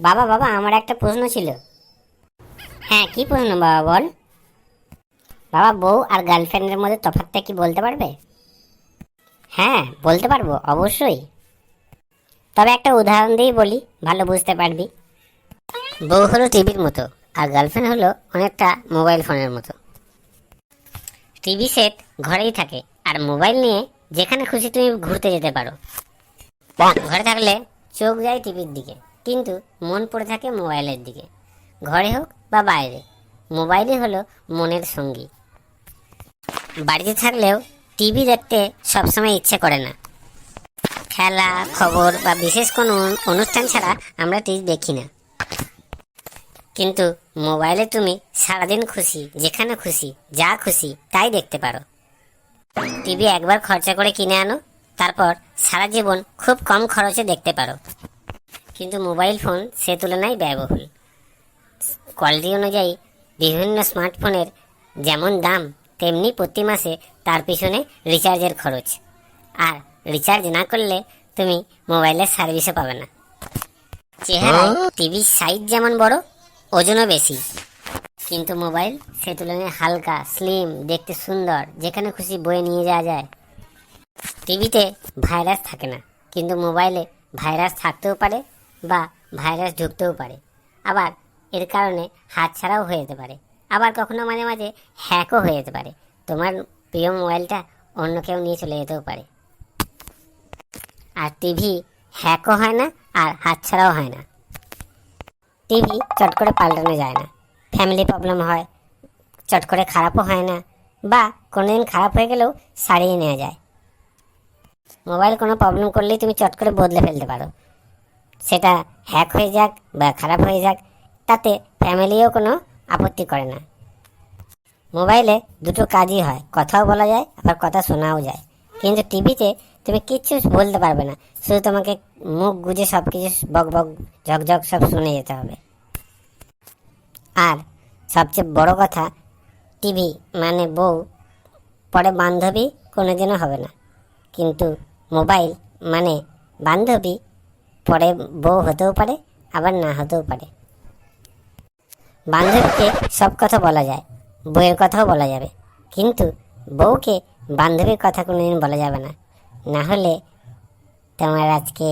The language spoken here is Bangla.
বাবা বাবা, আমার একটা প্রশ্ন ছিল। হ্যাঁ কি প্রশ্ন বাবা, বল। বাবা, বউ আর গার্লফ্রেন্ডের মধ্যে তফাৎটা কি বলতে পারবে? হ্যাঁ বলতে পারব, অবশ্যই। তবে একটা উদাহরণ দিয়েই বলি, ভালো বুঝতে পারবি। বউ হলো টিভির মতো, আর গার্লফ্রেন্ড হলো অনেকটা মোবাইল ফোনের মতো। টিভি সেট ঘরেই থাকে, আর মোবাইল নিয়ে যেখানে খুশি তুমি ঘুরতে যেতে পারো। ঘরে থাকলে চোখ যায় টিভির দিকে। কিন্তু মন পড়ে থাকে মোবাইলের দিকে। ঘরে হোক বা বাইরে, মোবাইলই হলো মনের সঙ্গী। বাড়িতে থাকলেও টিভি দেখতে সবসময় ইচ্ছে করে না। খেলা, খবর বা বিশেষ কোনো অনুষ্ঠান ছাড়া আমরা টিভি দেখি না। কিন্তু মোবাইলে তুমি সারাদিন খুশি, যেখানে খুশি, যা খুশি, তাই দেখতে পারো। টিভি একবার খরচা করে কিনে আনো, তারপর সারা জীবন খুব কম খরচে দেখতে পারো। কিন্তু মোবাইল ফোন সে তুলনায় ব্যয়বহুল। কোয়ালিটি অনুযায়ী বিভিন্ন স্মার্টফোনের যেমন দাম তেমনি প্রতি মাসে তার পিছনে রিচার্জের খরচ। আর রিচার্জ না করলে তুমি মোবাইলের সার্ভিসও পাবে না। চেহারায় টিভির সাইজ যেমন বড় ওজনও বেশি। কিন্তু মোবাইল সে তুলনায় হালকা স্লিম দেখতে সুন্দর যেখানে খুশি বয়ে নিয়ে যাওয়া যায়। টিভিতে ভাইরাস থাকে না কিন্তু মোবাইলে ভাইরাস থাকতেও পারে বা ভাইরাস ঢুকতেও পারে। আবার এর কারণে হাত ছাড়াও হয়ে যেতে পারে। আবার কখনো মাঝে মাঝে হ্যাকও হয়ে যেতে পারে। তোমার প্রিয় মোবাইলটা অন্য কেউ নিয়ে চলে যেতেও পারে। আর টিভি হ্যাকও হয় না আর হাত ছাড়াও হয় না। টিভি চট করে পাল্টানো যায় না। ফ্যামিলি প্রবলেম হয়, চট করে খারাপও হয় না বা কোনোদিন খারাপ হয়ে গেলেও সারিয়ে নেওয়া যায়। মোবাইল কোনো প্রবলেম করলেই তুমি চট করে বদলে ফেলতে পারো। সেটা হ্যাক হয়ে যাক বা খারাপ হয়ে যাক, তাতে ফ্যামিলিও কোনো আপত্তি করে না। মোবাইলে দুটো কাজই হয়, কথাও বলা যায়, আবার কথা শোনাও যায়। কিন্তু টিভিতে তুমি কিচ্ছু বলতে পারবে না, শুধু তোমাকে মুখ গুজে সব কিছু বক বক ঝকঝক সব শুনে যেতে হবে। আর সবচেয়ে বড় কথা, টিভি মানে বউ, পরে বান্ধবী কোনোদিনও হবে না। কিন্তু মোবাইল মানে বান্ধবী পরে বউ হতেও পারে, আবার না হতেও পারে। বান্ধবীকে সব কথা বলা যায় বইয়ের কথাও বলা যাবে। কিন্তু বউকে বান্ধবীর কথা কোনোদিন বলা যাবে না। না হলে তোমার আজকে